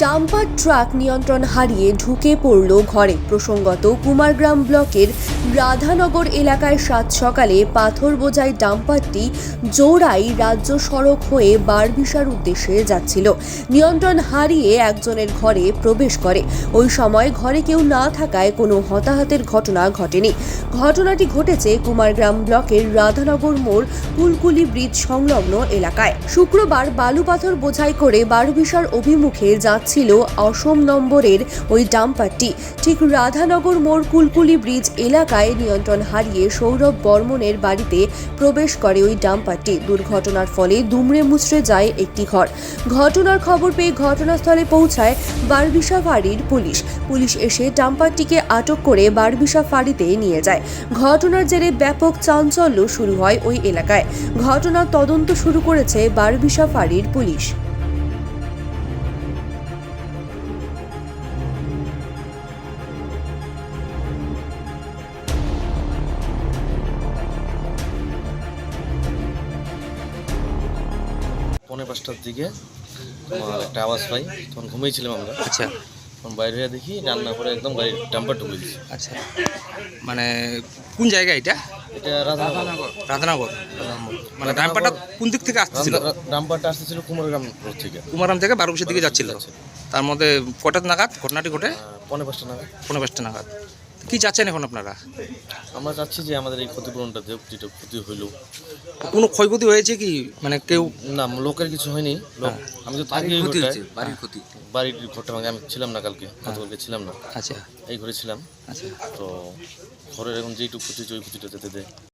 লোহার ট্রাক নিয়ন্ত্রণ হারিয়ে ঢুকে পড়ল ঘরে। প্রসঙ্গত, কুমারগ্রাম ব্লকের রাধানগর এলাকায় সাত সকালে পাথর বোঝাই ডাম্পারটি জোড়াই রাজ্য সড়ক হয়ে বারবিশার উদ্দেশ্যে যাচ্ছিল। নিয়ন্ত্রণ হারিয়ে একজনের ঘরে প্রবেশ করে। ওই সময় ঘরে কেউ না থাকায় কোনো হতাহতের ঘটনা ঘটেনি। ঘটনাটি ঘটেছে কুমারগ্রাম ব্লকের রাধানগর মোড় কুলকুলি ব্রিজ সংলগ্ন এলাকায়। শুক্রবার বালু পাথর বোঝাই করে বারবিশার অভিমুখে যাচ্ছিল অসম নম্বরের ওই ডাম্পারটি। ঠিক রাধানগর মোড় কুলকুলি ব্রিজ এলাকায় নিয়ন্ত্রণ হারিয়ে সৌরভ বর্মনের বাড়িতে প্রবেশ করে ওই ডাম্পারটি। দুর্ঘটনার ফলে দুমড়ে মুচড়ে যায় একটি ঘর। ঘটনার খবর পেয়ে ঘটনাস্থলে পৌঁছায় বারবিশা ফাঁড়ির পুলিশ। পুলিশ এসে ডাম্পারটিকে আটক করে বারবিশা ফাঁড়িতে নিয়ে যায়। ঘটনার জেরে ব্যাপক চাঞ্চল্য শুরু হয় ওই এলাকায়। ঘটনার তদন্ত শুরু করেছে বারবিশা ফাঁড়ির পুলিশ। পৌনে পাঁচটার দিকে তোমার একটা আওয়াজ পাই। তখন ঘুমিয়েছিলাম আমরা। আচ্ছা। তখন বাইরে হয়ে দেখি রান্না করে একদম গাড়ির ডাম্পার ঢুকে দিয়েছে। আচ্ছা। মানে কোন জায়গা এটা? এটা রাধানগর। রাধানগর। মানে ডাম্পারটা কোন দিক থেকে ডাম্পারটা আসতেছিল কুমারগ্রাম রোড থেকে। বারোবিশের দিকে যাচ্ছিল। তার মধ্যে কটা নাগাদ? ঘটনাটি ঘটে? আহ, পৌনে পাঁচটা নাগাদ। পনেরো পাঁচটা নাগাদ। কি চাচ্ছেন এখন আপনারা? আমরা চাচ্ছি যে আমাদের এই ক্ষতিপূরণটা দেব যেটা ক্ষতি হইল। কোনো ক্ষয়ক্ষতি হয়েছে কি? মানে কেউ না লোকের কিছু হয়নি। লোক আমি তো থাকি ক্ষতি হয়েছে বাড়ির ক্ষতি। বাড়ির ঘরটা ভাঙে। আমি ছিলাম না কালকে কালকে ছিলাম না। আচ্ছা। এই ঘরে ছিলাম। আচ্ছা। তো ঘরের এখন যেইটুকু ক্ষতি হয়েছে ওই ক্ষতিটা যেতে দেয়